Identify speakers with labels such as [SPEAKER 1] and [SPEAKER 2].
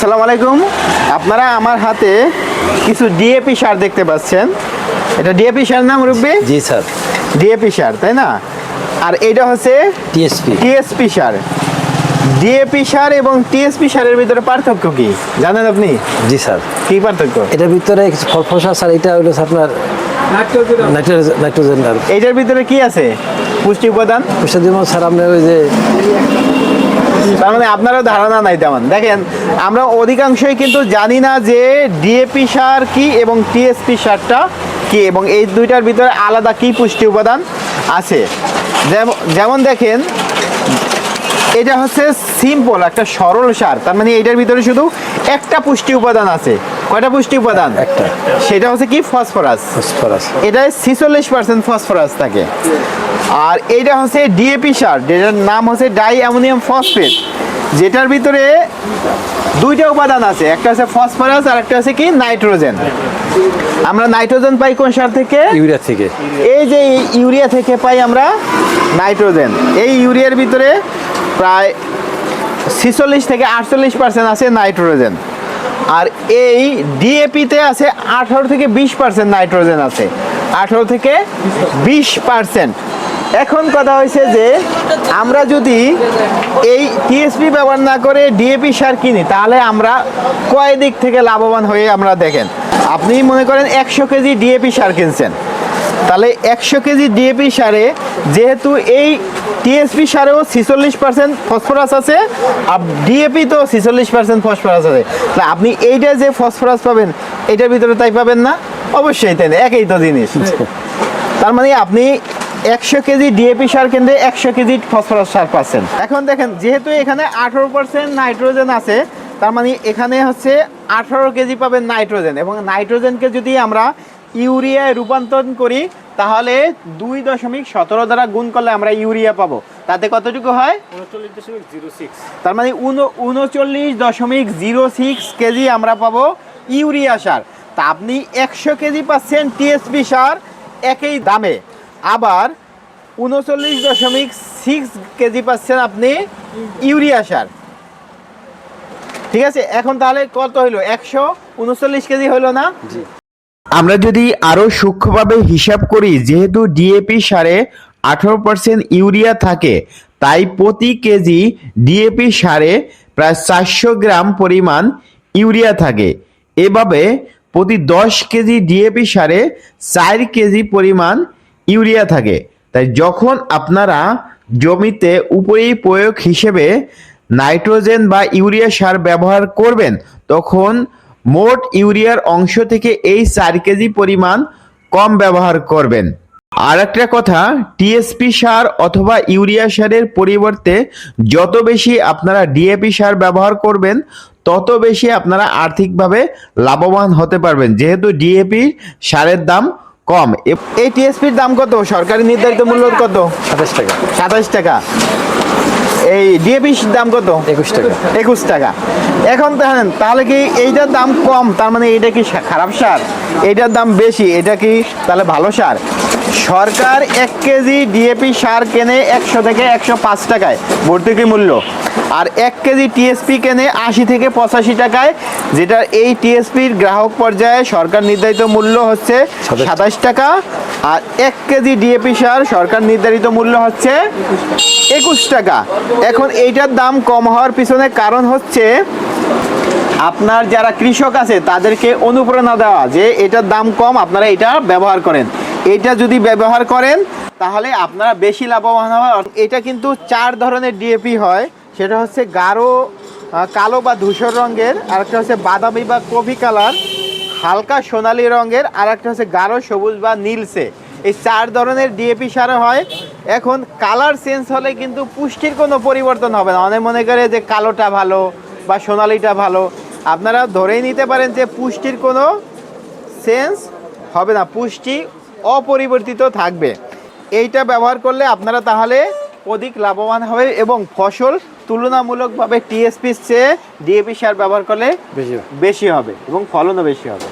[SPEAKER 1] আসসালামু আলাইকুম। আপনারা আমার হাতে কিছু ডিএপি সার দেখতে পাচ্ছেন। এটা ডিএপি সার নাম রুব্বি
[SPEAKER 2] জি স্যার।
[SPEAKER 1] ডিএপি সার তাই না? আর এটা হচ্ছে
[SPEAKER 2] টিএসপি
[SPEAKER 1] টিএসপি সার। ডিএপি সার এবং টিএসপি সারের ভিতরে পার্থক্য কি? জানেন আপনি?
[SPEAKER 2] জি স্যার।
[SPEAKER 1] কি পার্থক্য?
[SPEAKER 2] এটার ভিতরে কিছু ফসফরাস স্যার এটা হলো স্যার আপনার নাইট্রোজেন। নাইট্রোজেন আর।
[SPEAKER 1] এইটার ভিতরে কি আছে? পুষ্টি উপাদান?
[SPEAKER 2] পুষে দিব স্যার আপনার ওই যে
[SPEAKER 1] তার মানে আপনারও ধারণা নাই তেমন। দেখেন, আমরা অধিকাংশই কিন্তু জানি না যে ডিএপি সার কি এবং টিএসপি সারটা কি এবং এই দুইটার ভিতরে আলাদা কি পুষ্টি উপাদান আছে। যেমন দেখেন এটা হচ্ছে সিম্পল একটা সরল সার। তার মানে এটার ভিতরে শুধু একটা পুষ্টি উপাদান আছে। কয়টা পুষ্টি উপাদান?
[SPEAKER 2] একটা।
[SPEAKER 1] সেটা হচ্ছে কি? ফসফরাস।
[SPEAKER 2] ফসফরাস।
[SPEAKER 1] এটায় ছিচল্লিশ পার্সেন্ট ফসফরাস থাকে। আর এটা হচ্ছে ডিএপি সার যেটার নাম হচ্ছে ডাই অ্যামোনিয়াম ফসফেট যেটার ভিতরে দুইটা উপাদান আছে। একটা হচ্ছে ফসফরাস আর একটা হচ্ছে কি? নাইট্রোজেন। আমরা নাইট্রোজেন পাই কোন সার থেকে?
[SPEAKER 2] ইউরিয়া থেকে।
[SPEAKER 1] এই যে ইউরিয়া থেকে পাই আমরা নাইট্রোজেন। এই ইউরিয়ার ভিতরে প্রায় ছিচল্লিশ থেকে আটচল্লিশ পার্সেন্ট আছে নাইট্রোজেন। আর এই ডিএপিতে আছে আঠারো থেকে বিশ পার্সেন্ট নাইট্রোজেন আছে। আঠারো থেকে বিশ পার্সেন্ট এখন কথা হয়েছে যে, আমরা যদি এই টিএসপি ব্যবহার না করে ডিএপি সার কিনি, তাহলে আমরা কয় দিক থেকে লাভবান হয়ে আমরা দেখেন। আপনি মনে করেন একশো কেজি ডিএপি সার কিনছেন। তাহলে একশো কেজি ডিএপি সারে, যেহেতু এই টিএসপি সারেও ছিচল্লিশ পার্সেন্ট ফসফরাস আছে, আর ডিএপি তো ছিচল্লিশ পার্সেন্ট ফসফরাস আছে। তাহলে আপনি এইটা যে ফসফরাস পাবেন, এটার ভিতরে তাই পাবেন না? অবশ্যই তাই না, একই তো জিনিস। তার মানে আপনি একশো কেজি ডিএপি সার কেন্দ্রে একশো কেজি ফসফরাস সার পাচ্ছেন। এখন দেখেন, যেহেতু এখানে আঠারো পার্সেন্ট নাইট্রোজেন আছে, তার মানে এখানে হচ্ছে আঠারো কেজি পাবেন নাইট্রোজেন এবং নাইট্রোজেনকে যদি আমরা ইউরিয়ায় রূপান্তরণ করি তাহলে দুই দশমিক সতেরো দ্বারা গুণ করলে আমরা ইউরিয়া পাবো। তাতে কতটুকু হয়? তার মানে উন- উনচল্লিশ দশমিক জিরো সিক্স কেজি আমরা পাবো ইউরিয়া সার। তা আপনি একশো কেজি পাচ্ছেন টিএসপি সার একই দামে। আবার উনচল্লিশ দশমিক সিক্স কেজি পাচ্ছেন আপনি ইউরিয়া সার। ঠিক আছে? এখন তাহলে কত হইল? একশো? উনচল্লিশ কেজি হইল না? আমরা যদি আরও সূক্ষ্মভাবে হিসাব করি, যেহেতু ডিএপি সারে আঠারো পার্সেন্ট ইউরিয়া থাকে, তাই প্রতি কেজি ডিএপি সারে প্রায় চারশো গ্রাম পরিমাণ ইউরিয়া থাকে। এভাবে প্রতি দশ কেজি ডিএপি সারে চার কেজি পরিমাণ ইউরিয়া থাকে। তাই যখন আপনারা জমিতে উপরেই প্রয়োগ হিসেবে নাইট্রোজেন বা ইউরিয়া সার ব্যবহার করবেন, তখন মোট ইউরিয়ার অংশ থেকে এই চার কেজি পরিমাণ কম ব্যবহার করবেন। আর একটা কথা টিএসপি সার অথবা ইউরিয়া সারের পরিবর্তে যত বেশি আপনারা ডিএপি সার ব্যবহার করবেন তত বেশি আপনারা আর্থিকভাবে লাভবান হতে পারবেন যেহেতু ডিএপি সারের দাম কম। এই টিএসপির দাম কত? সরকারি নির্ধারিত মূল্য কত?
[SPEAKER 2] সাতাশ টাকা।
[SPEAKER 1] সাতাশ টাকা। এই ডিএপি দাম কত?
[SPEAKER 2] একুশ টাকা।
[SPEAKER 1] একুশ টাকা। এখন দেখেন তাহলে কি এইটার দাম কম? তার মানে এইটা কি খারাপ সার? এইটার দাম বেশি এটা কি তাহলে ভালো সার? সরকার এক কেজি ডিএপি সার কেনে একশো থেকে একশো পাঁচ টাকায়। ভর্তুকি মূল্য আর এক কেজি টিএসপি কেনে আশি থেকে পঁচাশি টাকায় যেটা এই টিএসপির গ্রাহক পর্যায়ে সরকার নির্ধারিত মূল্য হচ্ছে
[SPEAKER 2] সাতাশ।
[SPEAKER 1] টাকা আর এক কেজি ডিএপি সার সরকার নির্ধারিত মূল্য হচ্ছে একুশ টাকা। এখন এইটার দাম কম হওয়ার পিছনে কারণ হচ্ছে আপনার যারা কৃষক আছে তাদেরকে অনুপ্রেরণা দেওয়া যে এটার দাম কম আপনারা এটা ব্যবহার করেন। এটা যদি ব্যবহার করেন তাহলে আপনারা বেশি লাভবান হবে এটা কিন্তু চার ধরনের ডিএপি হয়। সেটা হচ্ছে গাঢ় কালো বা ধূসর রঙের, আরেকটা হচ্ছে বাদামি বা কফি কালার, হালকা সোনালি রঙের আর একটা হচ্ছে গাঢ়, সবুজ বা নীলসে এই চার ধরনের ডিএপি সার হয়। এখন কালার চেঞ্জ হলে কিন্তু পুষ্টির কোনো পরিবর্তন হবে না। অনেক মনে করে যে কালোটা ভালো বা সোনালিটা ভালো, আপনারা ধরেই নিতে পারেন যে পুষ্টির কোনো চেঞ্জ হবে না। পুষ্টি অপরিবর্তিত থাকবে। এইটা ব্যবহার করলে আপনারা তাহলে অধিক লাভবান হবে এবং ফসল তুলনামূলকভাবে টিএসপির চেয়ে ডিএপি সার ব্যবহার করলে
[SPEAKER 2] বেশি
[SPEAKER 1] বেশি হবে এবং ফলনও বেশি হবে।